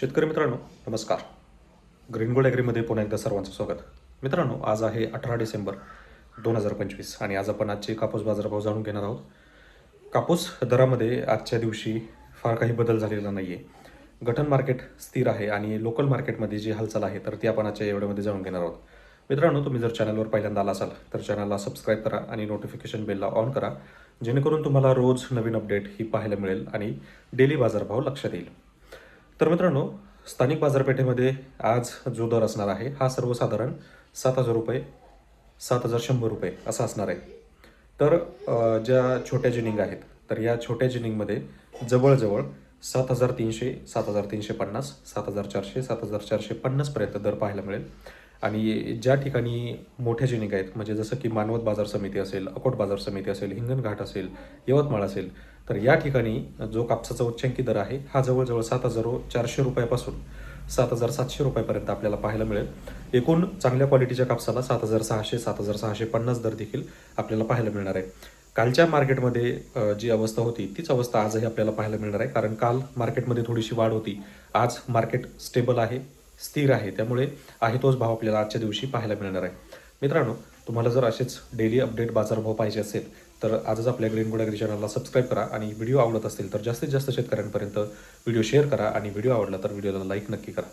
शेतकरी मित्रांनो नमस्कार. ग्रीनगोल्ड ॲग्रीमध्ये पुन्हा एकदा सर्वांचं स्वागत. मित्रांनो आज आहे अठरा डिसेंबर दोन हजार पंचवीस आणि आज आपण आजचे कापूस बाजारभाव जाणून घेणार आहोत. कापूस दरामध्ये आजच्या दिवशी फार काही बदल झालेला नाही आहे गठन मार्केट स्थिर आहे आणि लोकल मार्केटमध्ये जी हालचाल आहे तर ती आपण आजच्या एवढ्यामध्ये जाणून घेणार आहोत. मित्रांनो तुम्ही जर चॅनलवर पहिल्यांदा आला असाल तर चॅनलला सबस्क्राईब करा आणि नोटिफिकेशन बेलला ऑन करा जेणेकरून तुम्हाला रोज नवीन अपडेट ही पाहायला मिळेल आणि डेली बाजारभाव लक्षात येईल. तर मित्रांनो स्थानिक बाजारपेठेमध्ये आज जो दर असणार आहे हा सर्वसाधारण सात हजार रुपये सात हजार शंभर रुपये असा असणार आहे. तर ज्या छोट्या जिनिंग आहेत तर या छोट्या जिनिंगमध्ये जवळजवळ सात हजार तीनशे सात हजार तीनशे पन्नास सात हजार चारशे सात हजार चारशे पन्नासपर्यंत दर पाहायला मिळेल. आणि ज्या ठिकाणी मोठ्या जिनिंग आहेत म्हणजे जसं की मानवत बाजार समिती असेल अकोट बाजार समिती असेल हिंगणघाट असेल यवतमाळ असेल तर या ठिकाणी जो कापसाचा उच्चांकी दर आहे हा जवळजवळ सात हजार चारशे रुपयापासून सात हजार सातशे रुपयापर्यंत आपल्याला पाहायला मिळेल. एकूण चांगल्या क्वालिटीच्या कापसाला सात हजार सहाशे सात हजार सहाशे पन्नास दर देखील आपल्याला पाहायला मिळणार आहे. कालच्या मार्केटमध्ये जी अवस्था होती तीच अवस्था आजही आपल्याला पाहायला मिळणार आहे कारण काल मार्केटमध्ये थोडीशी वाढ होती. आज मार्केट स्टेबल आहे. स्थिर आहे. त्यामुळे आहे तोच भाव आपल्याला आजच्या दिवशी पाहायला मिळणार आहे. मित्रांनो तुम्हाला जर असेच डेली अपडेट बाजारभाव पाहिजे असेल तर आजच आपल्या ग्रीन गुड चॅनलला सबस्क्राईब करा आणि व्हिडिओ आवडत असतील तर जास्तीत जास्त शेतकऱ्यांपर्यंत व्हिडिओ शेअर करा आणि व्हिडिओ आवडला तर व्हिडिओला लाईक नक्की करा.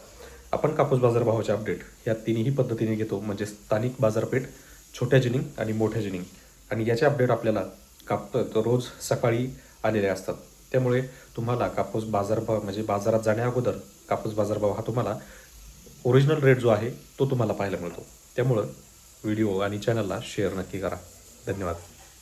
आपण कापूस बाजारभावाचे अपडेट या तिन्ही पद्धतीने घेतो म्हणजे स्थानिक बाजारपेठ छोट्या जिनिंग आणि मोठ्या जिनिंग. आणि याचे अपडेट आपल्याला काप रोज सकाळी आलेले असतात. त्यामुळे तुम्हाला कापूस बाजारभाव म्हणजे बाजारात जाण्या अगोदर कापूस बाजारभाव हा तुम्हाला ओरिजिनल रेट जो आहे तो तुम्हाला पाहायला मिळतो. त्यामुळं व्हिडिओ आणि चॅनलला शेअर नक्की करा. धन्यवाद.